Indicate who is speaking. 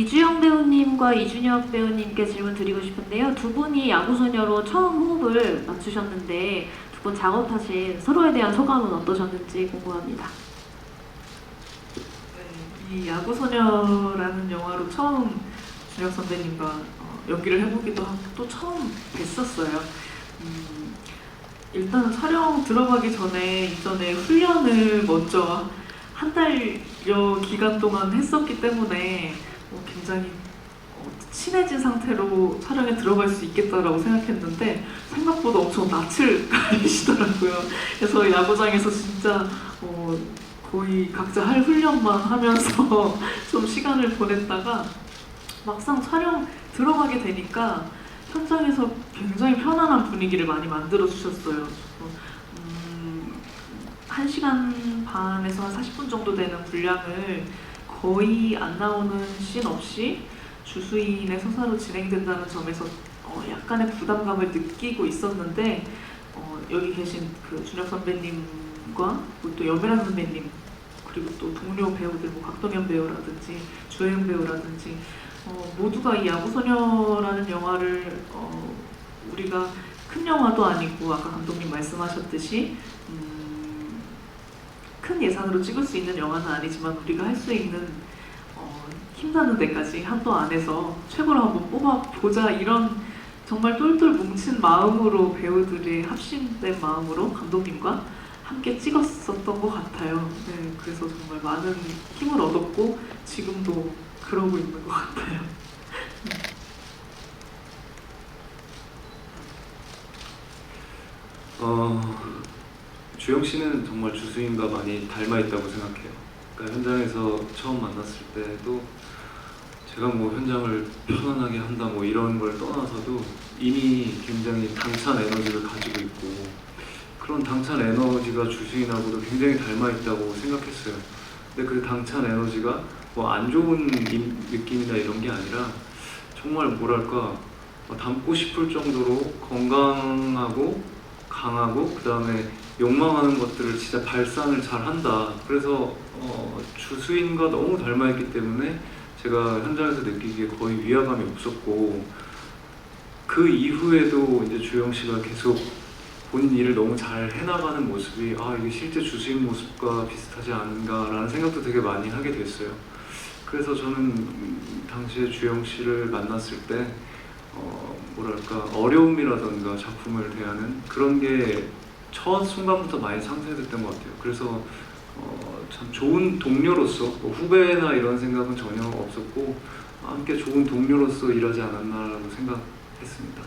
Speaker 1: 이주영 배우님과 이준혁 배우님께 질문 드리고 싶은데요. 두 분이 야구소녀로 처음 호흡을 맞추셨는데 두 분 작업하신 서로에 대한 소감은 어떠셨는지 궁금합니다.
Speaker 2: 네, 이 야구소녀라는 영화로 처음 준혁 선배님과 어, 연기를 해보기도 하고 또 처음 뵀었어요. 음, 일단 촬영 들어가기 전에 이전에 훈련을 먼저 한 달여 기간 동안 했었기 때문에 어, 굉장히 어, 친해진 상태로 촬영에 들어갈 수 있겠다라고 생각했는데 생각보다 엄청 낯을 가리시더라고요. 그래서 야구장에서 진짜 어, 거의 각자 할 훈련만 하면서 좀 시간을 보냈다가 막상 촬영 들어가게 되니까 현장에서 굉장히 편안한 분위기를 많이 만들어 주셨어요. 음, 1시간 반에서 한 40분 정도 되는 분량을 거의 안 나오는 씬 없이 주수인의 서사로 진행된다는 점에서 어, 약간의 부담감을 느끼고 있었는데 어, 여기 계신 그 준혁 선배님과 또 여배란 선배님 그리고 또 동료 배우들 뭐 박동현 배우라든지 주혜은 배우라든지 어, 모두가 이 야구소녀라는 영화를 어, 우리가 큰 영화도 아니고 아까 감독님 말씀하셨듯이 음, 큰 예산으로 찍을 수 있는 영화는 아니지만 우리가 할 수 있는 어, 힘나는 데까지 한도 안에서 최고로 한번 뽑아보자 이런 정말 똘똘 뭉친 마음으로 배우들이 합심된 마음으로 감독님과 함께 찍었었던 것 같아요. 네, 그래서 정말 많은 힘을 얻었고 지금도 그러고 있는 것 같아요.
Speaker 3: 어, 주영 씨는 정말 주수인과 많이 닮아 있다고 생각해요. 그러니까 현장에서 처음 만났을 때도 제가 뭐 현장을 편안하게 한다 뭐 이런 걸 떠나서도 이미 굉장히 당찬 에너지를 가지고 있고 그런 당찬 에너지가 주수인하고도 굉장히 닮아 있다고 생각했어요. 근데 그 당찬 에너지가 뭐 안 좋은 임- 느낌이나 이런 게 아니라 정말 뭐랄까 어, 닮고 싶을 정도로 건강하고 강하고 그 다음에 욕망하는 것들을 진짜 발산을 잘 한다. 그래서 어, 주수인과 너무 닮아있기 때문에 제가 현장에서 느끼기에 거의 위화감이 없었고 그 이후에도 이제 주영 씨가 계속 본인 일을 너무 잘 해나가는 모습이 아 이게 실제 주수인 모습과 비슷하지 않은가라는 생각도 되게 많이 하게 됐어요. 그래서 저는 음, 당시에 주영 씨를 만났을 때 어, 뭐랄까 어려움이라던가 작품을 대하는 그런 게 첫 순간부터 많이 상쇄됐던 것 같아요. 그래서 어, 참 좋은 동료로서 뭐 후배나 이런 생각은 전혀 없었고 함께 좋은 동료로서 일하지 않았나라고 생각했습니다.